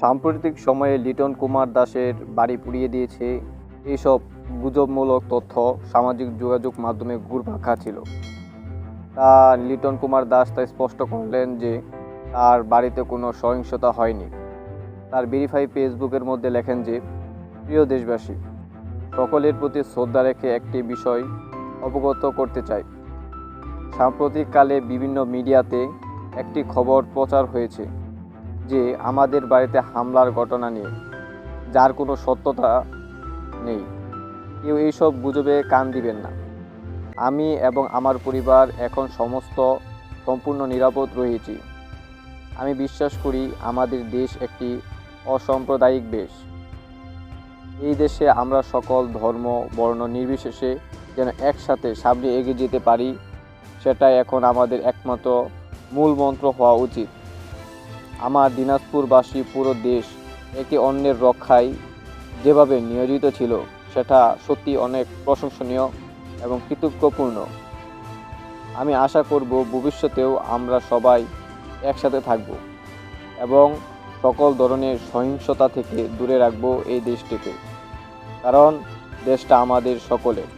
সাম্প্রতিক সময়ে লিটন কুমার দাসের বাড়ি পুড়িয়ে দিয়েছে। এইসব গুজবমূলক তথ্য সামাজিক যোগাযোগ মাধ্যমে ঘুরপাক ছিল তা লিটন কুমার দাস তা স্পষ্ট করলেন যে তার বাড়িতে কোনো সহিংসতা হয়নি। তার ভেরিফাই ফেসবুকের মধ্যে লেখেন যে, প্রিয় দেশবাসী, সকলের প্রতি শ্রদ্ধা রেখে একটি বিষয় অবগত করতে চাই। সাম্প্রতিককালে বিভিন্ন মিডিয়াতে একটি খবর প্রচার হয়েছে। যে আমাদের বাড়িতে হামলার ঘটনা নিয়ে, যার কোনো সত্যতা নেই। কেউ এইসব গুজবে কান দিবেন না। আমি এবং আমার পরিবার এখন সমস্ত, সম্পূর্ণ নিরাপদ রয়েছি। আমি বিশ্বাস করি আমাদের দেশ একটি অসাম্প্রদায়িক দেশ। এই দেশে আমরা সকল ধর্ম, বর্ণ নির্বিশেষে যেন একসাথে সামনে এগিয়ে যেতে পারি, সেটাই এখন আমাদের একমাত্র মূল মন্ত্র হওয়া উচিত। আমার দিনাজপুরবাসী পুরো দেশ একে অন্যের রক্ষায় যেভাবে নিয়োজিত ছিল, সেটা সত্যি অনেক প্রশংসনীয় এবং কৃতজ্ঞপূর্ণ। আমি আশা করব ভবিষ্যতেও আমরা সবাই একসাথে থাকব এবং সকল ধরনের সহিংসতা থেকে দূরে রাখব এই দেশটিকে, কারণ দেশটা আমাদের সকলের।